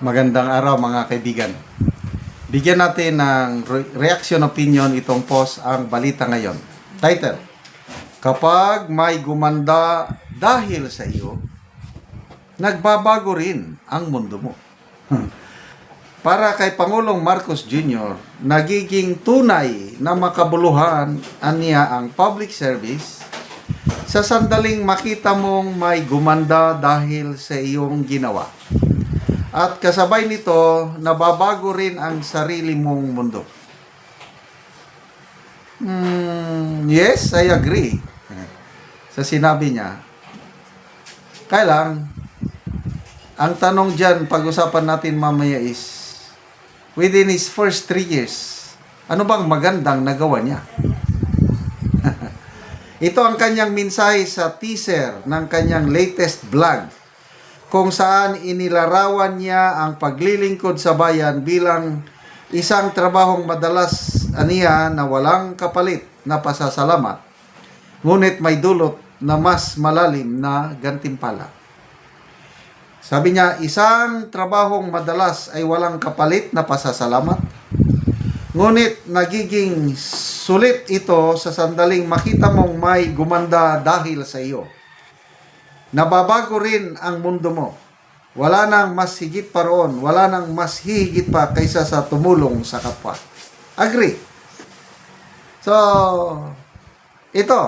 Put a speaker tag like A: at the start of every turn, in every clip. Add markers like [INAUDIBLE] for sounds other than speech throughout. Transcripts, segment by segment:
A: Magandang araw mga kaibigan. Bigyan natin ng re- reaction opinion itong post ang balita ngayon. Title, Kapag may gumanda dahil sa iyo, nagbabago rin ang mundo mo. Para kay Pangulong Marcos Jr., nagiging tunay na makabuluhan aniya ang public service sa sandaling makita mong may gumanda dahil sa iyong ginawa. At kasabay nito, nababago rin ang sarili mong mundo. Hmm, yes, I agree. Sa sinabi niya. Kaya ang tanong dyan, pag-usapan natin mamaya is, within his first three years, ano bang magandang nagawa niya? [LAUGHS] Ito ang kanyang mensahe sa teaser ng kanyang latest vlog kung saan inilarawan niya ang paglilingkod sa bayan bilang isang trabahong madalas aniya na walang kapalit na pasasalamat, ngunit may dulot na mas malalim na gantimpala. Sabi niya, isang trabahong madalas ay walang kapalit na pasasalamat, ngunit nagiging sulit ito sa sandaling makita mong may gumanda dahil sa iyo. Nababago rin ang mundo mo. Wala nang mas higit pa roon. Wala nang mas higit pa kaysa sa tumulong sa kapwa. Agree? So, ito.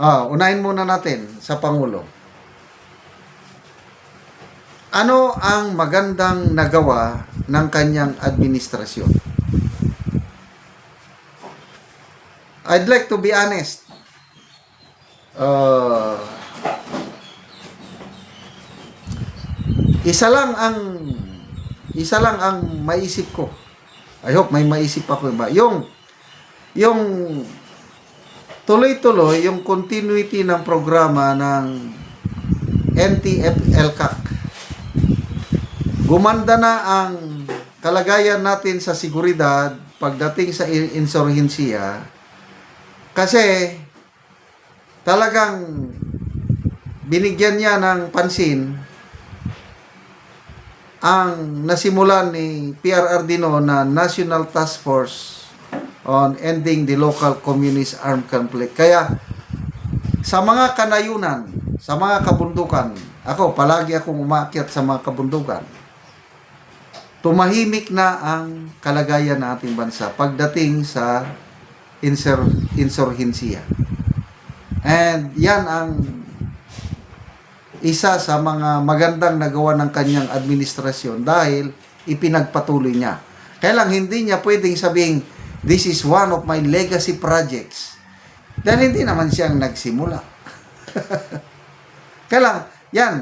A: Ah, unahin muna natin sa Pangulo. Ano ang magandang nagawa ng kanyang administrasyon? I'd like to be honest. Uh, isa lang ang isa lang ang maisip ko. I hope may maisip ako ba. Yung yung tuloy-tuloy yung continuity ng programa ng NTF-LCAC. Gumanda na ang kalagayan natin sa seguridad pagdating sa in- insurhensiya kasi talagang binigyan niya ng pansin ang nasimulan ni PRRD no na National Task Force on Ending the Local Communist Armed Conflict. Kaya sa mga kanayunan, sa mga kabundukan, ako palagi akong umakyat sa mga kabundukan. Tumahimik na ang kalagayan ng ating bansa pagdating sa insur insurhensiya. And yan ang isa sa mga magandang nagawa ng kanyang administrasyon dahil ipinagpatuloy niya. Kaya lang hindi niya pwedeng sabihin, this is one of my legacy projects. Dahil hindi naman siyang nagsimula. [LAUGHS] Kaya lang, yan,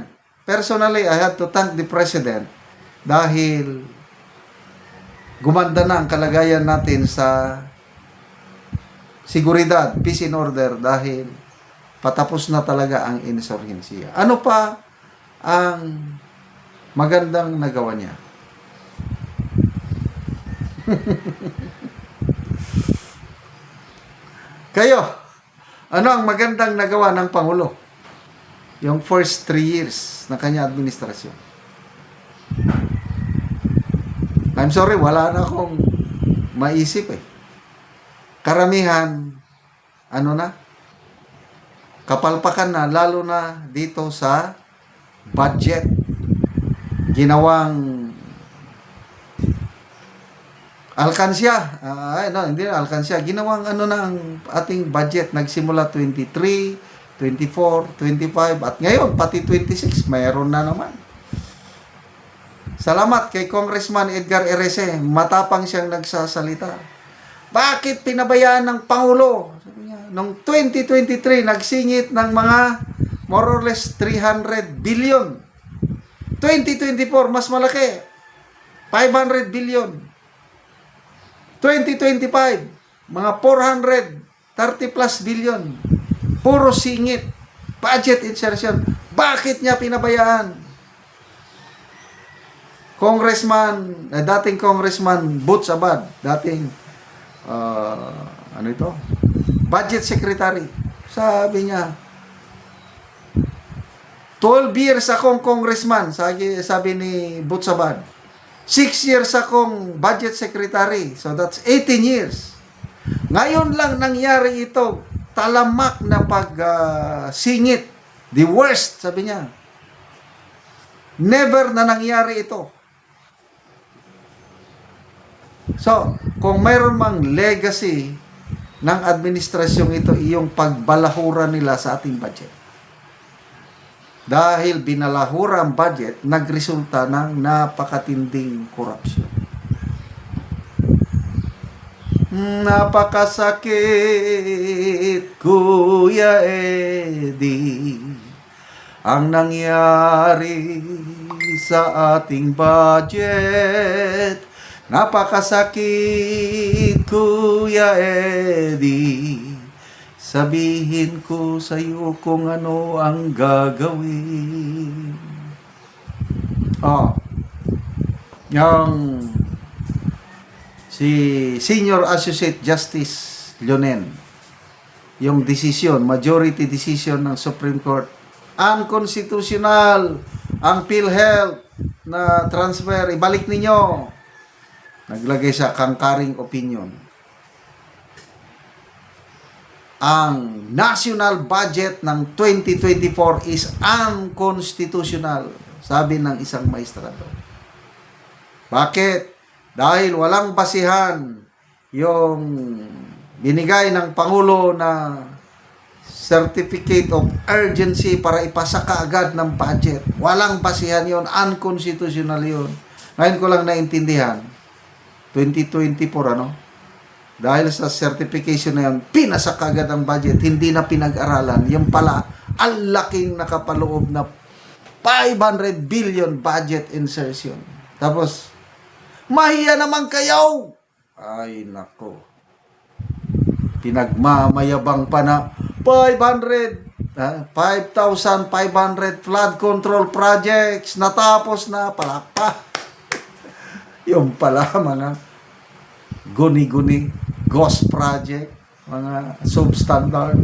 A: personally, I have to thank the President dahil gumanda na ang kalagayan natin sa seguridad, peace and order dahil patapos na talaga ang insurgency. Ano pa ang magandang nagawa niya? [LAUGHS] Kayo, ano ang magandang nagawa ng Pangulo? Yung first three years na kanya administrasyon. I'm sorry, wala na akong maisip eh. Karamihan, ano na, kapalpakan na lalo na dito sa budget ginawang alkansya. Ay no hindi na alkansya. Ginawang ano na ang ating budget. Nagsimula 23 24 25 at ngayon pati 26 mayroon na naman. Salamat kay Congressman Edgar Erese. Matapang siyang nagsasalita. Bakit pinabayaan ng Pangulo? Sabi noong 2023, nagsingit ng mga more or less 300 billion. 2024, mas malaki. 500 billion. 2025, mga 430 plus billion. Puro singit. Budget insertion. Bakit niya pinabayaan? Congressman, eh, dating Congressman Butch Abad, dating uh, ano ito? Budget Secretary. Sabi niya, 12 years akong congressman, sabi, sabi ni Butsaban. 6 years akong budget secretary. So that's 18 years. Ngayon lang nangyari ito, talamak na pag ah. The worst, sabi niya. Never na nangyari ito. So, kung mayroon mang legacy ng administrasyong ito, iyong pagbalahura nila sa ating budget. Dahil binalahura ang budget, nagresulta ng napakatinding korupsyon. Napakasakit, Kuya Eddie, ang nangyari sa ating budget. Napakasakit, Kuya Eddie. Sabihin ko sa iyo kung ano ang gagawin. Oh. Yung si Senior Associate Justice Leonen, yung decision, majority decision ng Supreme Court, unconstitutional ang PhilHealth na transfer, ibalik ninyo. Naglagay sa kangkaring opinion. Ang national budget ng 2024 is unconstitutional, sabi ng isang maestrado. Bakit? Dahil walang basihan yung binigay ng Pangulo na certificate of urgency para ipasa kaagad ng budget. Walang basihan yon, unconstitutional yon. Ngayon ko lang naintindihan, 2024 ano, dahil sa certification na yun, pinasa kaagad ang budget, hindi na pinag-aralan. Yung pala, ang laking nakapaloob na 500 billion budget insertion. Tapos, mahiya naman kayo! Ay, nako. Pinagmamayabang pa na 500, ah, 5,500 flood control projects natapos na palakpa. Yung pala [LAUGHS] mga guni-guni, ghost project, mga substandard.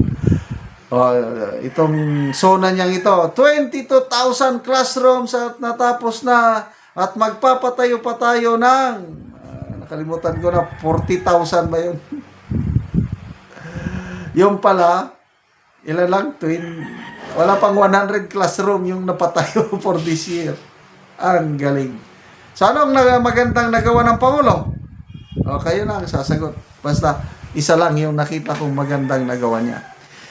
A: Uh, itong zona niyang ito, 22,000 classrooms at natapos na at magpapatayo pa tayo ng ah, nakalimutan ko na 40,000 ba yun? [LAUGHS] yung pala ilan lang twin wala pang 100 classroom yung napatayo [LAUGHS] for this year. Ang galing. So anong na- magandang nagawa ng Pangulo? O, kayo na ang sasagot. Basta, isa lang yung nakita kong magandang nagawa niya.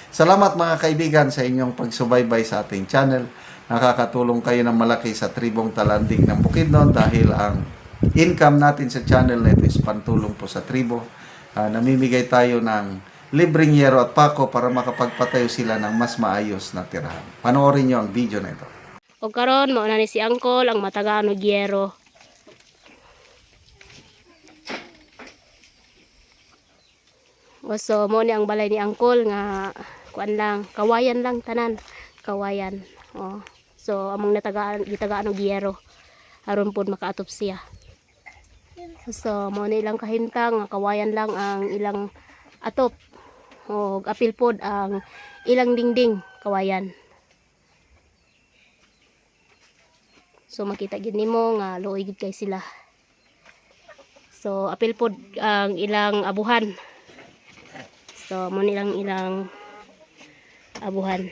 A: Salamat mga kaibigan sa inyong pagsubaybay sa ating channel. Nakakatulong kayo ng malaki sa tribong talandig ng Bukidnon dahil ang income natin sa channel na ito is pantulong po sa tribo. Ah, namimigay tayo ng libreng yero at pako para makapagpatayo sila ng mas maayos na tirahan. Panoorin nyo ang video na ito.
B: O karon mo na ni si Angkol ang matagaan og yero. So mo ni ang balay ni Angkol nga kuan lang kawayan lang tanan kawayan. O so among natagaan gitagaan og yero aron pud makaatop siya. So mo ni ilang kahintang nga kawayan lang ang ilang atop. O apil pod ang ilang dingding kawayan. So makita gid nimo nga luoy gid kay sila. So apil pod ang ilang abuhan. So mo nilang ilang abuhan.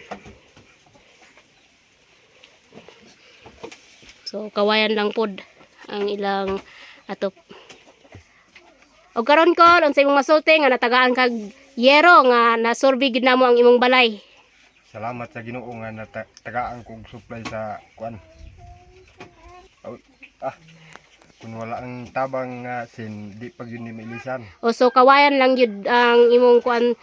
B: So kawayan lang pod ang ilang atop. O karon ko unsay imong masulti nga natagaan kag yero nga nasurvey gid namo ang imong balay.
C: Salamat sa Ginoo nga nata- tagaan kog supply sa kuan. Aw, ah, kung wala ang tabang nga sin di pag yun ni mailisan.
B: O so kawayan lang yun ang imong kuan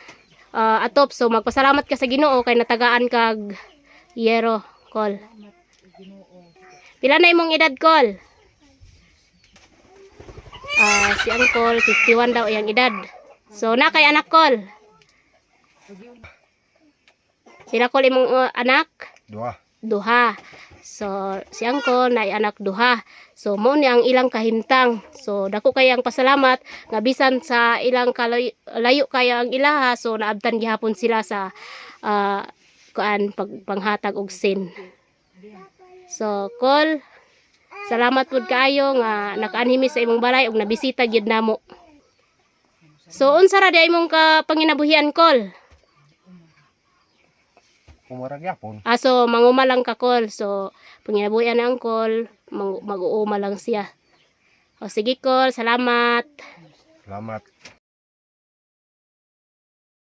B: ah, atop. So magpasalamat ka sa Ginoo kay natagaan kag yero kol. Pila na imong edad kol? Ah, si Angkol 51 daw iyang edad. So na kay anak kol. Pila kol imong uh, anak?
C: Duha.
B: duha. So, si Angkol na anak duha. So, mo ni ang ilang kahimtang. So, dako kay ang pasalamat nga bisan sa ilang kalayo layo kaya ang ilaha. So, naabtan gihapon sila sa ah, kuan pag, panghatag og sin. So, call. Salamat pud kaayo nga nakaanhimi sa imong balay ug nabisita gyud namo. So, unsa ra di imong ka panginabuhian call?
C: Umarag yapon.
B: Ah, so, manguma lang ka call. So, panginabuhian ang call, mag- mag-uuma lang siya. O, sige call, salamat.
C: Salamat.